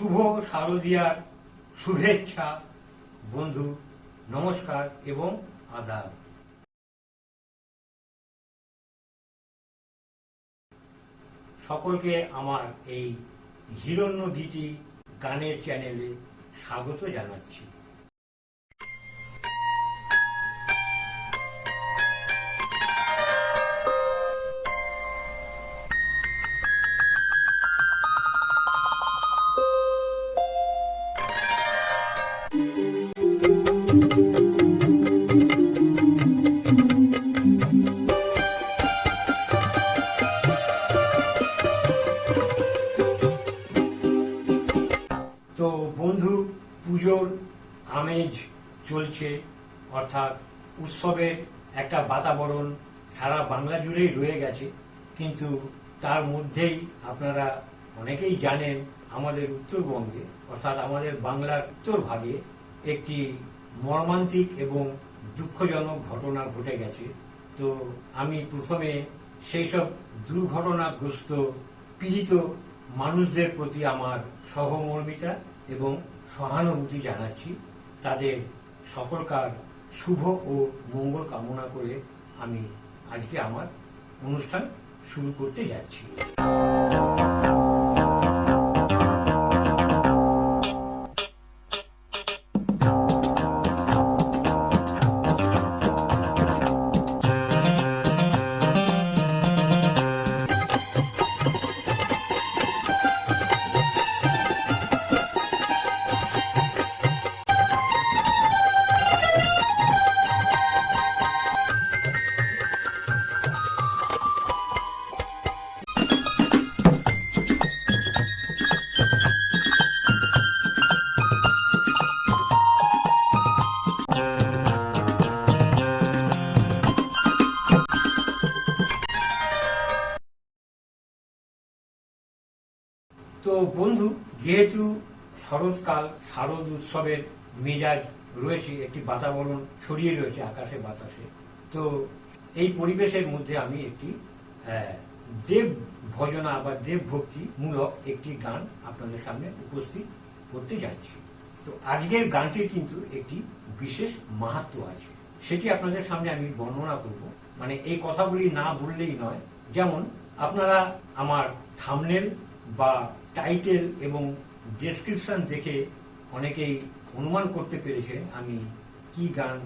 শুভ শারদিয়ার শুভেচ্ছা। বন্ধু, নমস্কার এবং আদাব। সকলকে আমার এই হিরণ্য গীতি গানের চ্যানেলে স্বাগত জানাচ্ছি। চলছে অর্থাৎ উৎসবের একটা বাতাবরণ সারা বাংলা জুড়েই রয়ে গেছে। কিন্তু তার মধ্যেই আপনারা অনেকেই জানেন আমাদের উত্তরবঙ্গে, অর্থাৎ আমাদের বাংলার উত্তর ভাগে একটি মর্মান্তিক এবং দুঃখজনক ঘটনা ঘটে গেছে। তো আমি প্রথমে সেই সব দুর্ঘটনাগ্রস্ত, পীড়িত মানুষদের প্রতি আমার সহমর্মিতা এবং সহানুভূতি জানাচ্ছি। তাদের সকলকার শুভ ও মঙ্গল কামনা করে আমি আজকে আমার অনুষ্ঠান শুরু করতে যাচ্ছি। শরৎকাল, শারদ উৎসবের মেজাজ রয়েছে, একটি বাতাবরণ ছড়িয়ে রয়েছে আকাশে বাতাসে। তো এই পরিবেশের মধ্যে আমি একটি দেব ভজনা বা দেব ভক্তি মূলক একটি গান আপনাদের সামনে উপস্থিত করতে যাচ্ছি। তো আজকের গানটির কিন্তু একটি বিশেষ মাহাত্ম আছে। সেটি আপনাদের সামনে আমি বর্ণনা করব। মানে এই কথাগুলি না বললেই নয়। যেমন, আপনারা আমার থামনেল বা টাইটেল এবং ডেসক্রিপশন দেখে অনেকেই অনুমান করতে পেরেছে আমি কি গান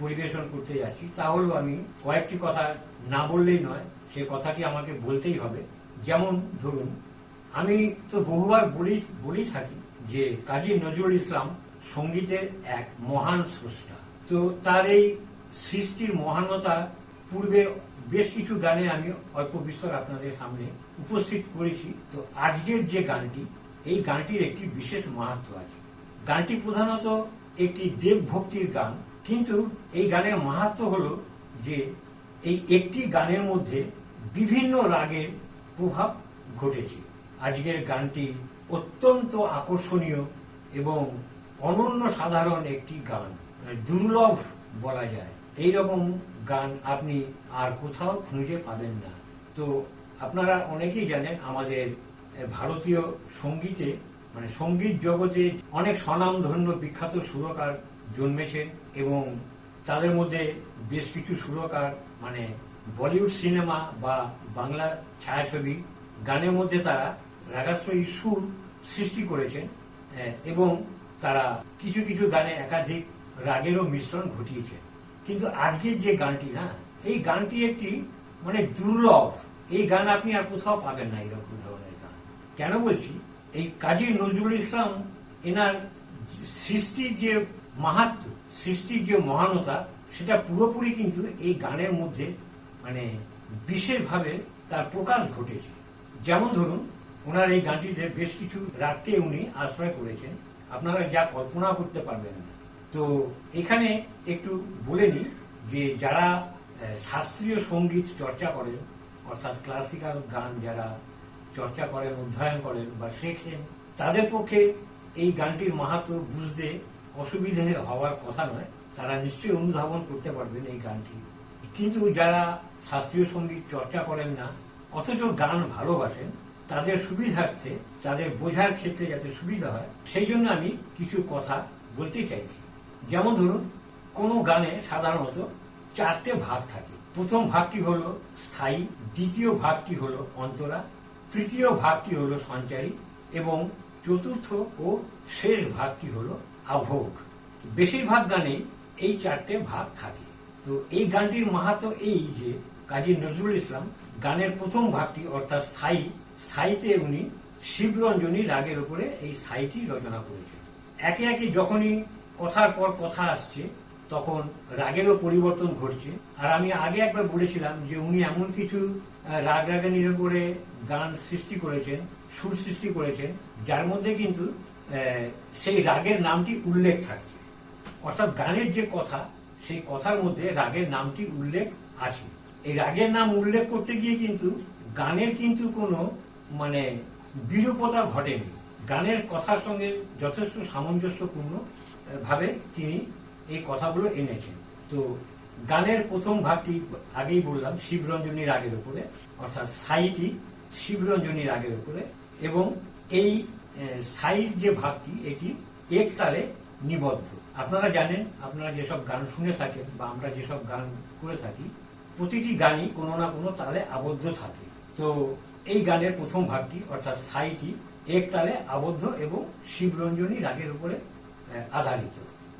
পরিবেশন করতে যাচ্ছি। তাহলেও আমি কয়েকটি কথা না বললেই নয়, সে কথাটি আমাকে বলতেই হবে। যেমন ধরুন, আমি তো বহুবার বলেই বলেই থাকি যে কাজী নজরুল ইসলাম সঙ্গীতের এক মহান স্রষ্টা। তো তার এই সৃষ্টির মহানতা পূর্বে বেশ কিছু গানে আমি অল্প বিস্তর আপনাদের সামনে উপস্থিত করেছি। তো আজকের যে গানটি এই গানটির একটি বিশেষ মাহাত্ম আছে। গানটি প্রধানত একটি দেব ভক্তির গান, কিন্তু এই গানের মাহাত্ম হল যে এই একটি গানের মধ্যে বিভিন্ন রাগের প্রভাব ঘটেছে। আজকের গানটি অত্যন্ত আকর্ষণীয় এবং অনন্য সাধারণ একটি গান, দুর্লভ বলা যায়। এই রকম গান আপনি আর কোথাও খুঁজে পাবেন না। তো আপনারা অনেকেই জানেন আমাদের ভারতীয় সঙ্গীতে মানে সংগীত জগতে অনেক স্বনামধন্য বিখ্যাত সুরকার জন্মেছেন এবং তাদের মধ্যে বেশ কিছু সুরকার মানে বলিউড সিনেমা বা বাংলা ছায়াছবি, গানের মধ্যে তারা রাগাশ্রয়ী সুর সৃষ্টি করেছেন এবং তারা কিছু কিছু গানে একাধিক রাগেরও মিশ্রণ ঘটিয়েছে কিন্তু আজকের যে গানটি না এই গানটি একটি মানে দুর্লভ, এই গান আপনি আর কোথাও পাবেন না এরকম গান কেন বলছি? এই কাজী নজরুল ইসলাম এনার সৃষ্টির যে মাহাত্ম, সৃষ্টির যে মহানতা, সেটা পুরোপুরি কিন্তু এই গানের মধ্যে মানে বিশেষভাবে তার প্রকাশ ঘটেছে। যেমন ধরুন, ওনার এই গানটিতে বেশ কিছু রাগকে উনি আশ্রয় করেছেন। আপনারা যা কল্পনা করতে পারবেন। না তো এখানে একটু বলে নিই যে যারা শাস্ত্রীয় সংগীত চর্চা করেন, অর্থাৎ ক্লাসিক্যাল গান যারা চর্চা করেন, অধ্যয়ন করেন বা শেখেন, তাদের পক্ষে এই গানটির মাহাত্ম বুঝতে অসুবিধে হওয়ার কথা নয়। তারা নিশ্চয়ই অনুধাবন করতে পারবেন এই গানটি। কিন্তু যারা শাস্ত্রীয় সংগীত চর্চা করেন না, অথচ গান ভালোবাসেন, তাদের সুবিধার্থে, তাদের বোঝার ক্ষেত্রে যাতে সুবিধা হয়, সেই জন্য আমি কিছু কথা বলতে চাইছি। যেমন ধরুন, কোনো গানে সাধারণত চারটে ভাগ থাকে। প্রথম ভাগটি হলো স্থায়ী, দ্বিতীয় ভাগটি হলো অন্তরা তৃতীয় ভাগটি হলো সঞ্চারী এবং চতুর্থ ও শেষ ভাগটি হলো আভোগ। বেশিরভাগ গানেই এই চারটে ভাগ থাকে। তো এই গানটির মাহাতো এই যে, কাজী নজরুল ইসলাম গানের প্রথম ভাগটি অর্থাৎ স্থায়ী স্থায়ীতে উনি শিবরঞ্জনী রাগের উপরে এই স্থায়ীটি রচনা করেছেন। একে একে যখনই কথার পর কথা আসছে তখন রাগেরও পরিবর্তন ঘটছে। আর আমি আগে একবার বলেছিলাম যে উনি এমন কিছু রাগ রাগানির উপরে গান সৃষ্টি করেছেন, সুর সৃষ্টি করেছেন, যার মধ্যে কিন্তু সেই রাগের নামটি উল্লেখ থাকছে। অর্থাৎ গানের যে কথা, সেই কথার মধ্যে রাগের নামটি উল্লেখ আছে। এই রাগের নাম উল্লেখ করতে গিয়ে কিন্তু গানের কিন্তু কোনো মানে বিরূপতা ঘটেনি। গানের কথার সঙ্গে যথেষ্ট সামঞ্জস্যপূর্ণ ভাবে তিনি এই কথাগুলো এনেছেন। তো গানের প্রথম ভাগটি আগেই বললাম শিবরঞ্জনী রাগের উপরে, অর্থাৎ সাইটি শিবরঞ্জনী রাগের উপরে এবং এই সাইর যে ভাগটি, এটি এক তালে নিবদ্ধ। আপনারা জানেন, আপনারা যেসব গান শুনে থাকেন বা আমরা যেসব গান করে থাকি, প্রতিটি গানই কোনো না কোনো তালে আবদ্ধ থাকে। তো এই গানের প্রথম ভাগটি, অর্থাৎ সাইটি এক তালে আবদ্ধ এবং শিবরঞ্জনী রাগের উপরে আধারিত।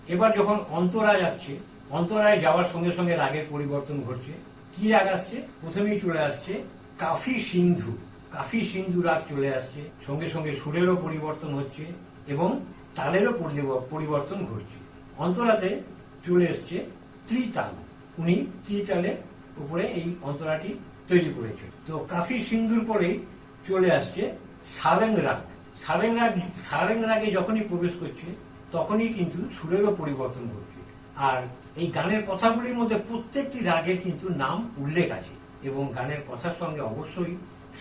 এবার যখন অন্তরা যাচ্ছে, অন্তরায় যাওয়ার সঙ্গে সঙ্গে রাগের পরিবর্তন ঘটছে। কি রাগ আসছে? প্রথমেই চলে আসছে কাফি সিন্ধু। কাফি সিন্ধু রাগ চলে আসছে। সঙ্গে সঙ্গে সুরেরও পরিবর্তন হচ্ছে এবং তালেরও পরিবর্তন ঘটছে। অন্তরাতে চলে এসছে ত্রিতাল। উনি ত্রিতালের উপরে এই অন্তরাটি তৈরি করেছে তো কাফি সিন্ধুর পরেই চলে আসছে সারেং রাগ। সারেং রাগ, সারেং রাগে যখনই প্রবেশ করছে তখনই কিন্তু সুরেরও পরিবর্তন ঘটছে আর এই গানের কথাগুলির মধ্যে প্রত্যেকটি রাগের কিন্তু নাম উল্লেখ আছে এবং গানের কথার সঙ্গে অবশ্যই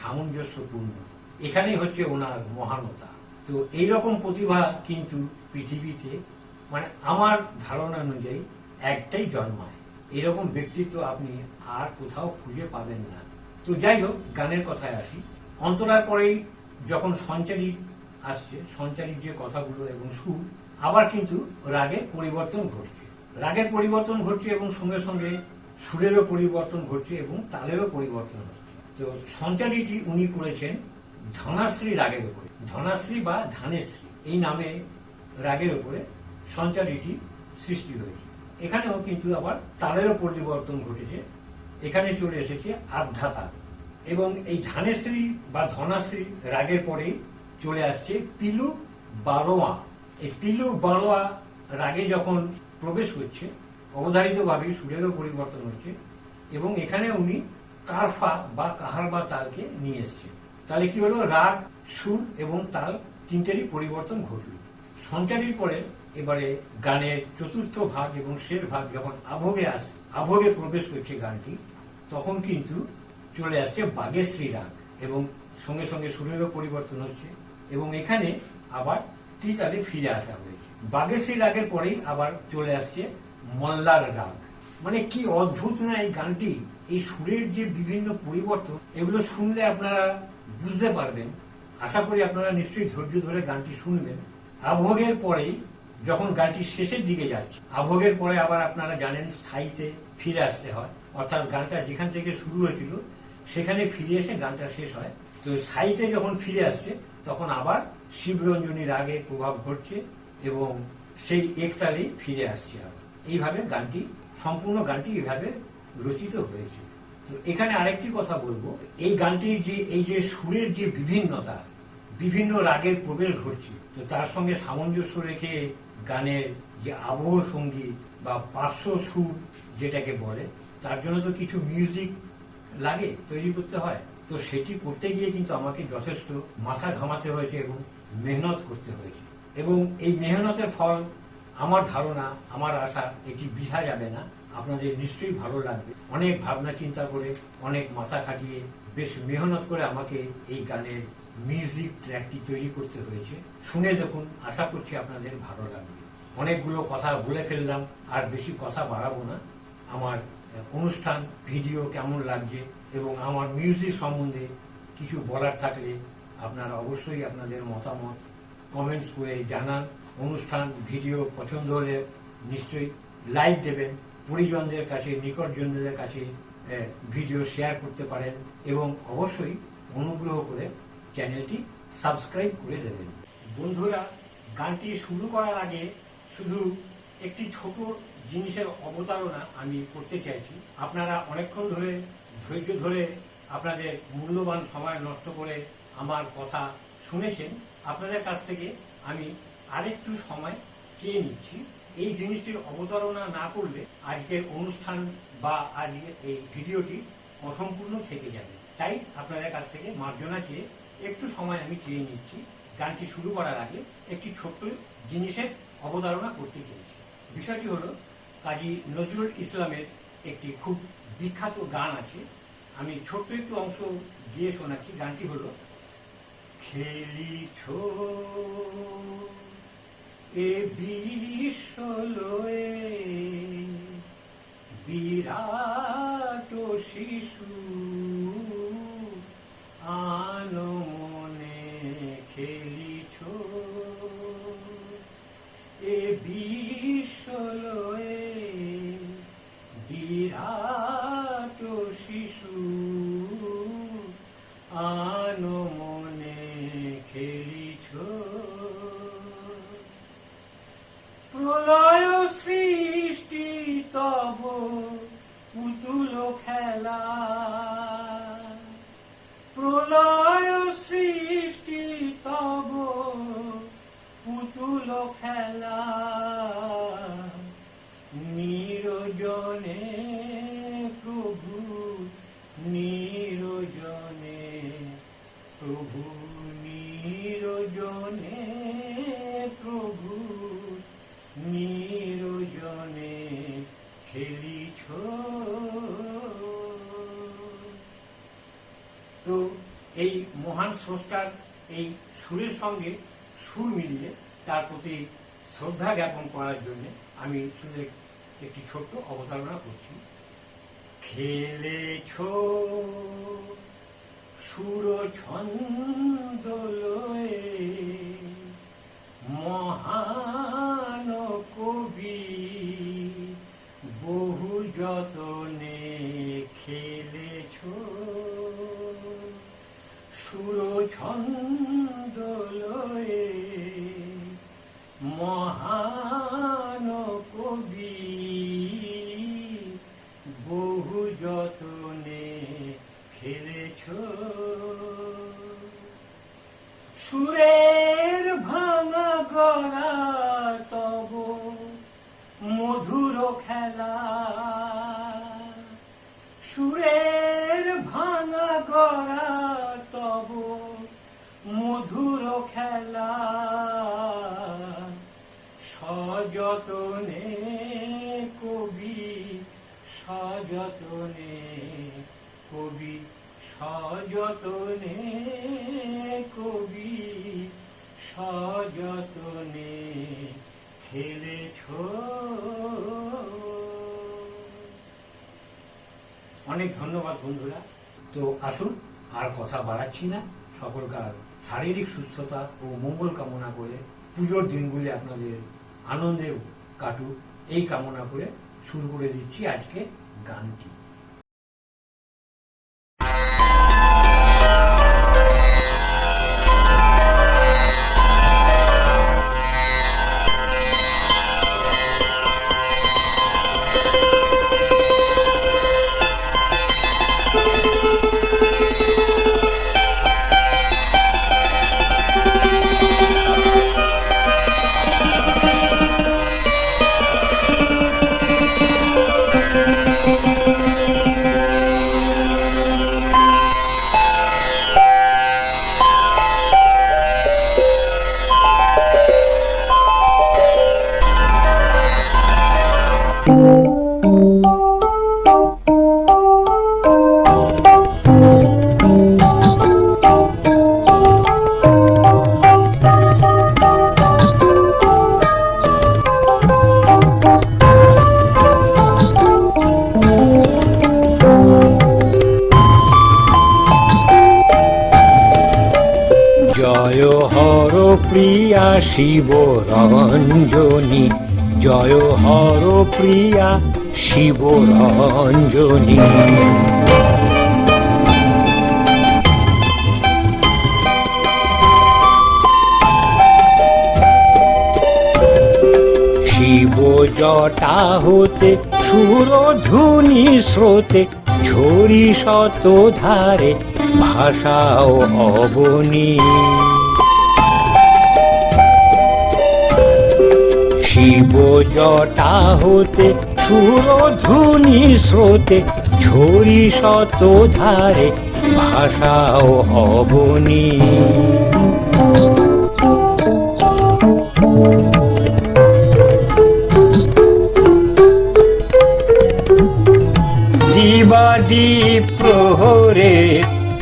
সামঞ্জস্যপূর্ণ। এখানেই হচ্ছে ওনার মহানতা। তো এই রকম প্রতিভা কিন্তু পৃথিবীতে মানে আমার ধারণা অনুযায়ী একটাই জন্মায়। এরকম ব্যক্তিত্ব আপনি আর কোথাও খুঁজে পাবেন না। তো যাই হোক, গানের কথায় আসি। অন্তরার পরেই যখন সঞ্চারী আসছে, সঞ্চারীর যে কথাগুলো এবং সুর আবার কিন্তু রাগের পরিবর্তন ঘটছে। রাগের পরিবর্তন ঘটছে এবং সঙ্গে সঙ্গে সুরেরও পরিবর্তন ঘটছে এবং তালেরও পরিবর্তন হচ্ছে তো সঞ্চারীটি উনি করেছেন ধনাশ্রী রাগের উপরে। ধনাশ্রী বা ধানেশ্রী, এই নামে রাগের উপরে সঞ্চারীটি সৃষ্টি হয়েছে। এখানেও কিন্তু আবার তালেরও পরিবর্তন ঘটেছে। এখানে চলে এসেছে আধ্যা তাল এবং এই ধানেশ্রী বা ধনাশ্রী রাগের পরেই চলে আসছে পিলু বারোয়া। এই পিলু বারোয়া রাগে যখন প্রবেশ করছে অবধারিতভাবে সুরেরও পরিবর্তন হচ্ছে এবং এখানে উনি কারফা বা কাহার বা তালকে নিয়ে এসছে তাহলে কি হলো? রাগ, সুর এবং তাল তিনটেরই পরিবর্তন ঘটল। সঞ্চারীর পরে এবারে গানের চতুর্থ ভাগ এবং শেষ ভাগ যখন আভোগে আস, আভোগে প্রবেশ করছে গানটি, তখন কিন্তু চলে আসছে বাগেশ্রী রাগ এবং সঙ্গে সঙ্গে সুরেরও পরিবর্তন হচ্ছে এবং এখানে আবার ত্রিতালে ফিরে আসা হয়েছে। বাগেশ্রী রাগের পরেই আবার চলে আসছে মল্লার রাগ। মানে কি অদ্ভুত না এই গানটি? এই সুরের যে বিভিন্ন পরিবর্তন, এগুলো শুনলে আপনারা বুঝতে পারবেন। আশা করি আপনারা নিশ্চয়ই ধৈর্য ধরে গানটি শুনবেন। আভোগের পরেই যখন গানটি শেষের দিকে যাচ্ছে, আভোগের পরে আবার আপনারা জানেন স্থায়ীতে ফিরে আসতে হয়। অর্থাৎ গানটা যেখান থেকে শুরু হয়েছিল সেখানে ফিরে এসে গানটা শেষ হয়। তো স্থায়ীতে যখন ফিরে আসছে তখন আবার শিবরঞ্জনী রাগে প্রভাব ঘটছে এবং সেই একতালেই ফিরে আসছে আবার। এইভাবে গানটি, সম্পূর্ণ গানটি এইভাবে রচিত হয়েছে। তো এখানে আরেকটি কথা বলব। এই গানটির যে, এই যে সুরের যে বিভিন্নতা, বিভিন্ন রাগের প্রবেশ ঘটছে, তো তার সঙ্গে সামঞ্জস্য রেখে গানের যে আবহ সংগীত বা পার্শ্ব সুর যেটাকে বলে, তার জন্য তো কিছু মিউজিক লাগে, তৈরি করতে হয়, তো সেটি করতে গিয়ে কিন্তু আমাকে যথেষ্ট মাথা ঘামাতে হয়েছে এবং মেহনত করতে হয়েছে। এবং এই মেহনতের ফল আমার ধারণা, আমার আশা, এটি বিধা যাবে না। আপনাদের নিশ্চয়ই ভালো লাগবে। অনেক ভাবনা চিন্তা করে, অনেক মাথা খাটিয়ে বেশ মেহনত করে আমাকে এই গানের মিউজিক ট্র্যাকটি তৈরি করতে হয়েছে। শুনে দেখুন, আশা করছি আপনাদের ভালো লাগবে। অনেকগুলো কথা বলে ফেললাম, আর বেশি কথা বাড়াবো না। আমার অনুষ্ঠান, ভিডিও কেমন লাগছে এবং আমার মিউজিক সম্বন্ধে কিছু বলার থাকলে আপনারা অবশ্যই আপনাদের মতামত কমেন্টস করে জানান। অনুষ্ঠান, ভিডিও পছন্দ হলে নিশ্চয়ই লাইক দেবেন। পরিজনদের কাছে, নিকটজনদের কাছে ভিডিও শেয়ার করতে পারেন এবং অবশ্যই অনুগ্রহ করে চ্যানেলটি সাবস্ক্রাইব করে দেবেন। বন্ধুরা, গানটি শুরু করার আগে শুধু একটি ছোট জিনিসের অবতারণা আমি করতে চাইছি। আপনারা অনেকক্ষণ ধরে, ধৈর্য ধরে আপনাদের মূল্যবান সময় নষ্ট করে আমার কথা শুনেছেন। আপনাদের কাছ থেকে আমি আরেকটু সময় চেয়ে নিচ্ছি। এই জিনিসটির অবতারণা না করলে আজকের অনুষ্ঠান বা আজকের এই ভিডিওটি অসম্পূর্ণ থেকে যাবে। তাই আপনাদের কাছ থেকে মার্জনা চেয়ে একটু সময় আমি চেয়ে নিচ্ছি। গানটি শুরু করার আগে একটি ছোট্ট জিনিসের অবতারণা করতে চেয়েছি। বিষয়টি হলো কাজী নজরুল ইসলামের একটি খুব বিখ্যাত গান আছে। আমি ছোট্ট একটু অংশ গিয়ে শোনাচ্ছি, গানটি হলো, খেলিছ এ বিশ্বলয়ে বিরাট শিশু আনমনে humano. খেলিছ। তো এই মহান স্রষ্টার এই সুরের সঙ্গে সুর মিলিয়ে তার প্রতি শ্রদ্ধা জ্ঞাপন করার জন্য আমি শুধু একটি ছোট্ট অবতারণা করছি। খেলেছ সুর ছন্দ মহান কবি যতনে খেলেছ সুর সযতনে, কবি সযতনে কবি সযতনে খেলেছ। অনেক ধন্যবাদ বন্ধুরা। তো আসুন, আর কথা বাড়াচ্ছি না। সকলকার শারীরিক সুস্থতা ও মঙ্গল কামনা করে পুজোর দিনগুলি আপনাদের আনন্দে কাটুক। এই কামনা করে শুরু করে দিচ্ছি আজকে গানটি। শিব রঞ্জনী, জয় হর প্রিয়া শিব রঞ্জনী। শিব জটা হতে সুরধুনি স্রোতে, ঝরি শত ধারে ভাষাও অবনী। শিব জটা হতে সুরধুনি স্রোতে, ঝরি শত ধারে ভাষাও অবনী দিবাদীপ প্রহরে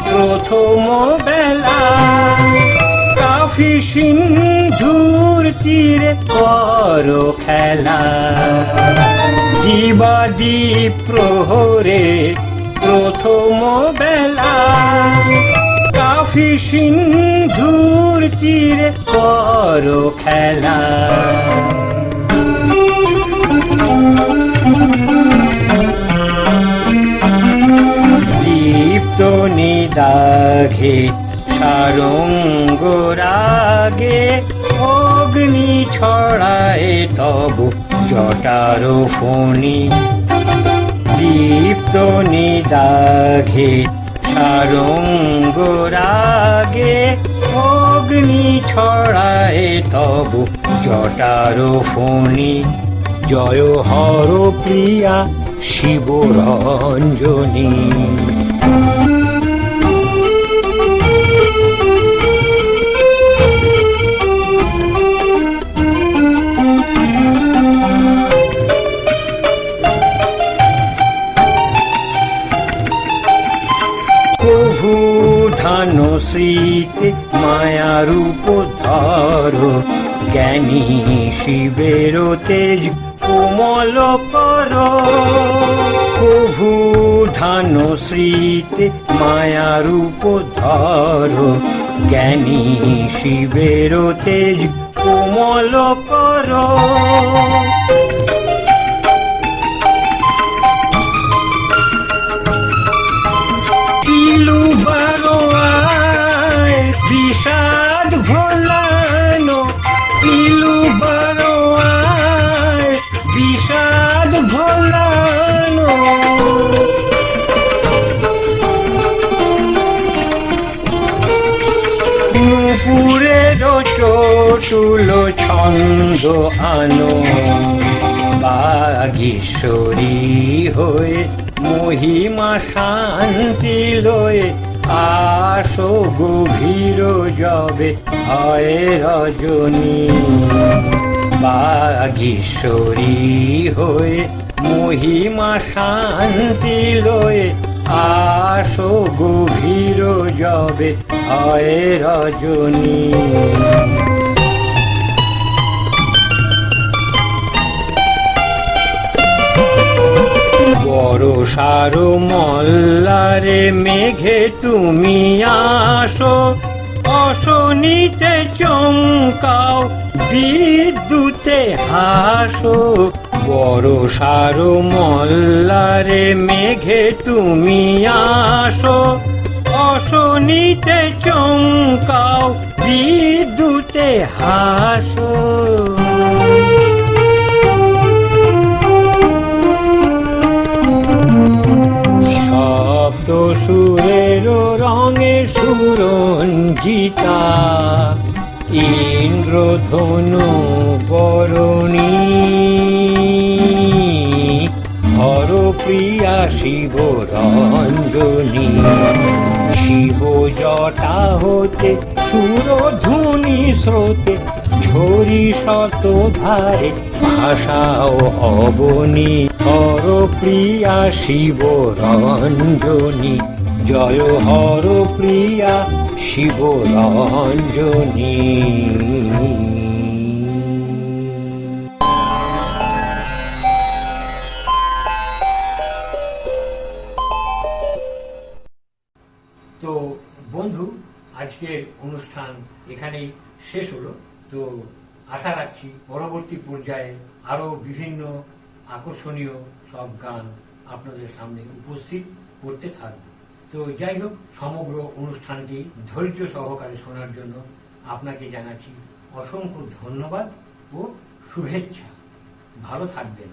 প্রথম বেলা, কাফি সিন্ধুর তীরে কর খেলা। দিবাদীপ প্রহরে প্রথম বেলা। কাফি সিন্ধুর তীরে কর খেলা। দীপ্ত নিদাঘে সারঙ্গরাগে অগ্নি ছড়ায় তবু জটার ফণি। দীপ্ত নিদাঘে সারঙ্গরাগে অগ্নি ছড়ায় তবু জটার ফণি। জয় হর প্রিয়া শিব ধান শ্রীতে মায়ারূপ ধর, জ্ঞানী শিবের তেজ কোমল কর। প্রভু ধান শ্রীতে মায়ারূপ ধর, জ্ঞানী শিবের তেজ কোমল কর। বিষাদ ভোলানো। নুপুরের চটুল ছন্দ আনো। বাগীশ্বরী হয়ে মহিমা শান্তি লয়ে আসো গভীর জবে, হয় রজনী। বাগীশ্বরী হয়ে মহিমা শান্তি লয়ে আসো গভীর জবে, হয় রজনী। বড় সারো মল্লারে মেঘে তুমি আসো অশনিতে চমকাও বিদ্যুতে হাসো, বড় সারো মল্লারে মেঘে তুমি আসো। অশনিতে চমকাও, বিদ্যুতে হাসো। সপ্ত সুরের রঙে সুরঞ্জিতা ইন্দ্রধনু বরণী। হর প্রিয়া শিব রঞ্জনী, শিব জটা হতে, সুরধুনি স্রোতে, ঝরি শত ধারে ভাষাও অবনী হর প্রিয়া শিব রঞ্জনী, জয় হর প্রিয়া শিব রঞ্জনী তো বন্ধু, আজকের অনুষ্ঠান এখানেই শেষ হলো। তো আশা রাখছি পরবর্তী পর্যায়ে আরও বিভিন্ন আকর্ষণীয় সব গান আপনাদের সামনে উপস্থিত করতে থাকব। তো যাই হোক, সমগ্র অনুষ্ঠানটি ধৈর্য সহকারে শোনার জন্য আপনাকে জানাচ্ছি অসংখ্য ধন্যবাদ ও শুভেচ্ছা। ভালো থাকবেন।